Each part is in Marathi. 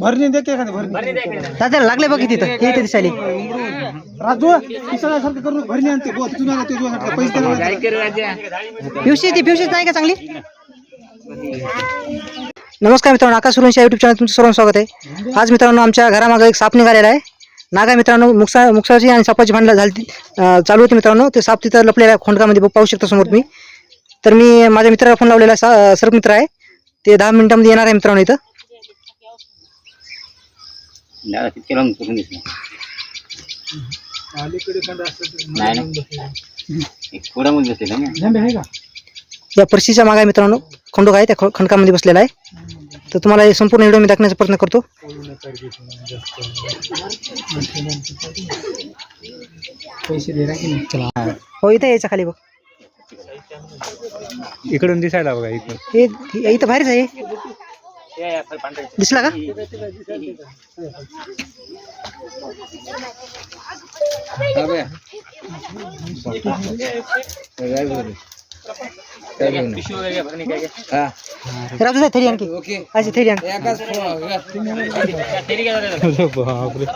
भरणी दे की एखादी. भरणी दादा लागले बघ तिथं हे इथे दिसायली. राजू किसण्यासारखं करून भरणी आणते बोल तिथून पैसे पिवशी ती पिवशीच नाही का चांगली? नमस्कार मित्रांनो आकाश सुरवंशी युट्यूब चॅनल तुमचं सर्वांचं स्वागत आहे. आज मित्रांनो आमच्या घरामागे एक साप निघालेला आहे. नागा मित्रांनो मुक्सा मुक्साची आणि सापाची भांडणं झाली चालू होती मित्रांनो. ते साप तिथं लपलेला आहे खोंडकामध्ये बघ- पाहू शकता समोर तुम्ही. तर मी माझ्या मित्राला फोन लावलेला आहे सा- सर्प मित्र आहे. ते दहा मिनिटांमध्ये येणार आहे मित्रांनो इथं. झेंडे आहे का? या परशीच्या मागे मित्रांनो खंडोक आहे त्या ख- खंडकामध्ये बसलेला आहे. तर तुम्हाला हे संपूर्ण व्हिडिओ मी दाखवण्याचा प्रयत्न करतो. पैसे दे की नाही? चला. हो इथं यायचं खाली बघ. इकडून दिसायला बघा इकडून. हे हे इथं बाहेरच आहे. दिसला का? राजू जाय थेरी आणखी. अशी थेरी आण बापरे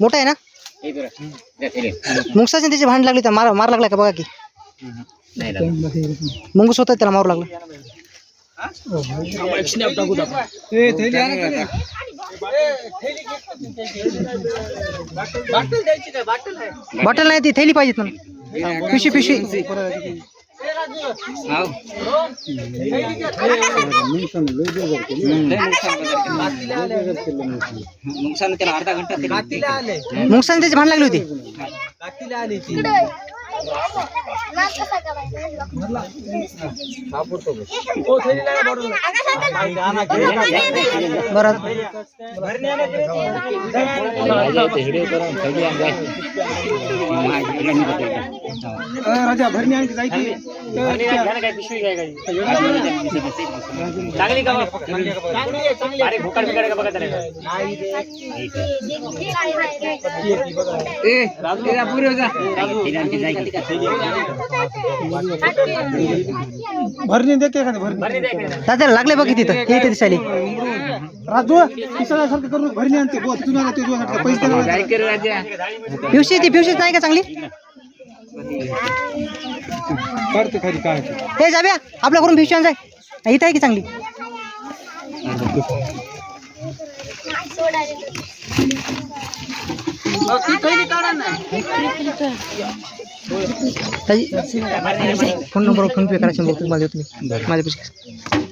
मोठा आहे ना? मुंगसाची त्याची भांड लागली तर मार मार लागला का बघा की? मुंगूस होता त्याला मारू लागला. ए, थैली आणा की रे. बॉटल नाही ती थैली पाहिजेत म्हणून पिशवी पिशवी मुंगसाने त्याची भांड लागली होती. बरं अ, राजा भरणी आणखी जायची? भरणी दे की एखादी भरणी. दादा लागले बघ तिथं? हे इथे दिसायली राजू किसण्यासारखं करून भरणी आणते. ते पैसे पिवशी ती पिवशीच नाही का चांगली? करते खाली काय ते. आपल्याकडून पिवशी आण जाय. इथं आहे की चांगली? फ़ोन नंबर फ़ोन पे करायचे बघतो माझ्या तुम्ही माझ्या पैसे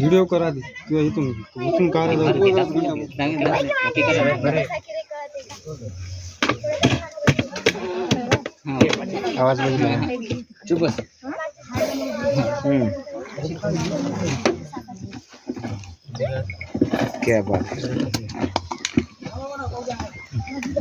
वीडियो करा दे किंवा इथून इथून करा आवाज़ चुप बस। हम्म। क्या बात है?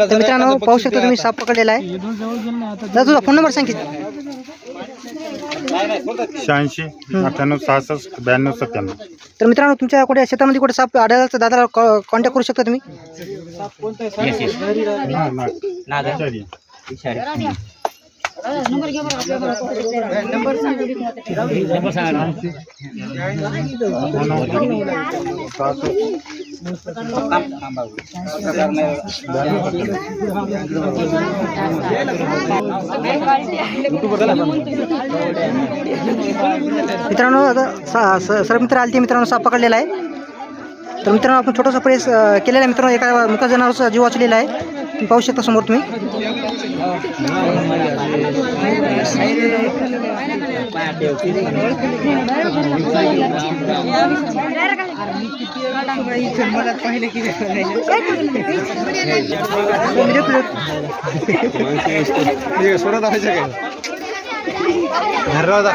तर मित्रांनो पाहू शकता तुम्ही साप पकडलेला आहे. दादा तुझा फोन नंबर सांग किती शहाऐंशी अठ्ठ्याण्णव सहासष्ट ब्याण्णव सत्त्याण्णव. तर मित्रांनो तुमच्या कुठे शेतामध्ये कुठे साप आढळला तर दादाला कॉन्टॅक्ट करू शकता तुम्ही? मित्रांनो आता सा- सर्व मित्र आले मित्रांनो साप पकडलेला आहे. तर मित्रांनो आपण छोटासा प्रेस केलेला आहे मित्रांनो एका मुका जनावरचा जीव वाचलेला आहे. तुम्ही पाहू शकता समोर तुम्ही.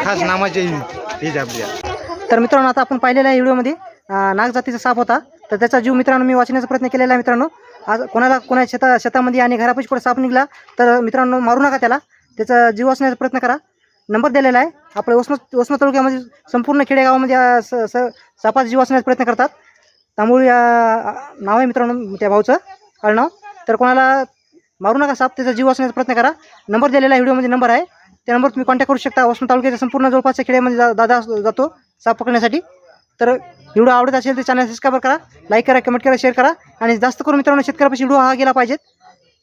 खास नामाचे तर मित्रांनो आता आपण पाहिलेल्या आहे व्हिडिओमध्ये नाग जातीचा साप होता. तर त्याचा जीव मित्रांनो मी वाचण्याचा प्रयत्न केलेला आहे मित्रांनो. आज कोणाला कोणा शेता शेतामध्ये आणि घरापाशी कुठं साप निघला तर मित्रांनो मारू नका त्याला. त्याचा जीव वाचण्याचा प्रयत्न करा. नंबर दिलेला आहे. आपल्या वसमत वसमत तालुक्यामध्ये संपूर्ण खेडेगावामध्ये स स सापाचा जीव वाचण्याचा प्रयत्न करतात. त्यामुळे या नाव आहे मित्रांनो त्या भाऊचं. आडनाव तर कोणाला मारू नका साप त्याचा जीव वाचण्याचा प्रयत्न करा. नंबर दिलेला आहे व्हिडिओमध्ये नंबर आहे. त्या नंबर तुम्ही कॉन्टॅक्ट करू शकता. वसमत तालुक्याच्या संपूर्ण जवळपासच्या खेड्यामध्ये जा- दादा जातो साप पकडण्यासाठी. तर व्हिडिओ आवडत असेल तर चॅनल सबस्क्राईब करा लाईक करा कमेंट करा शेअर करा. आणि जास्त करून मित्रांनो शेतकऱ्यापासून व्हिडिओ हा गेला पाहिजेत.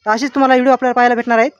तर असेच तुम्हाला व्हिडिओ आपल्याला पाहायला भेटणार आहेत.